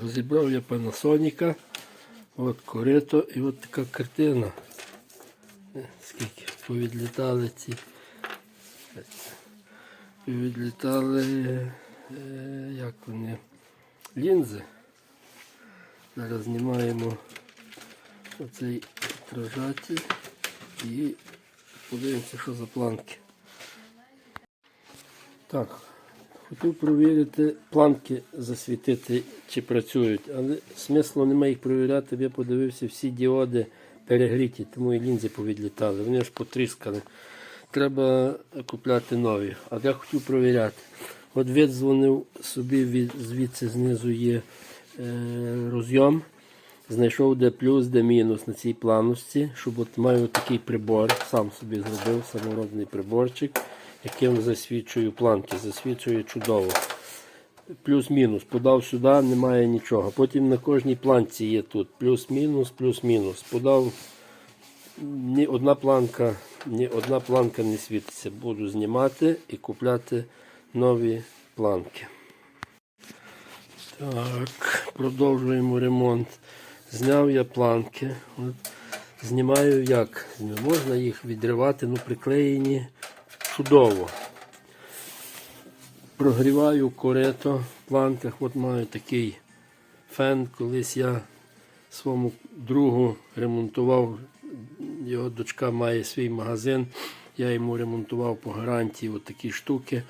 Розібрав я Panasonic. От корито і от така картина. Е, Скільки повідлітали ці. Повідлітали, е, як вони, лінзи. Зараз знімаємо оцей отражатель і подивимося, що за планки. Так, хотів провірити планки засвітити, чи працюють, але смислу немає їх провіряти, я подивився, всі діоди перегріті, тому і лінзи повідлітали. Вони ж потріскали. Треба купляти нові. А я хотів провіряти. От видзвонив собі від, звідси знизу є е, розйом. Знайшов де плюс, де мінус на цій планочці, щоб от маю такий прибор, сам собі зробив саморобний приборчик, яким засвічую планки. Засвічує чудово. Плюс-мінус. Подав сюди, немає нічого. Потім на кожній планці є тут. Плюс-мінус, плюс-мінус. Подав ні одна планка, ні одна планка не світиться. Буду знімати і купляти нові планки. Так, продовжуємо ремонт. Зняв я планки. От, знімаю як? Можна їх відривати, ну приклеєні чудово. Прогріваю корито в планках. От маю такий фен. Колись я своєму другу ремонтував. Його дочка має свій магазин. Я йому ремонтував по гарантії от такі штуки.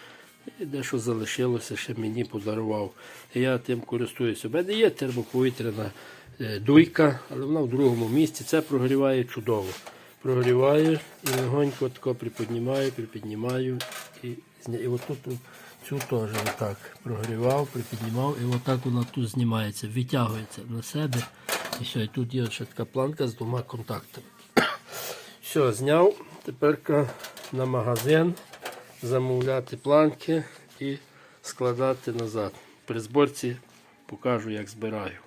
Дещо залишилося, ще мені подарував. Я тим користуюся. У мене є термоповітряна дуйка, але вона в другому місці. Це прогріває чудово. Прогріваю і легонько тако приподнімаю, припіднімаю і, і отут цю теж отак прогрівав, припіднімав, і отак вона тут знімається, витягується на себе. І все, і тут є ще така планка з двома контактами. Все, зняв. Тепер на магазин замовляти планки і складати назад. При зборці покажу, як збираю.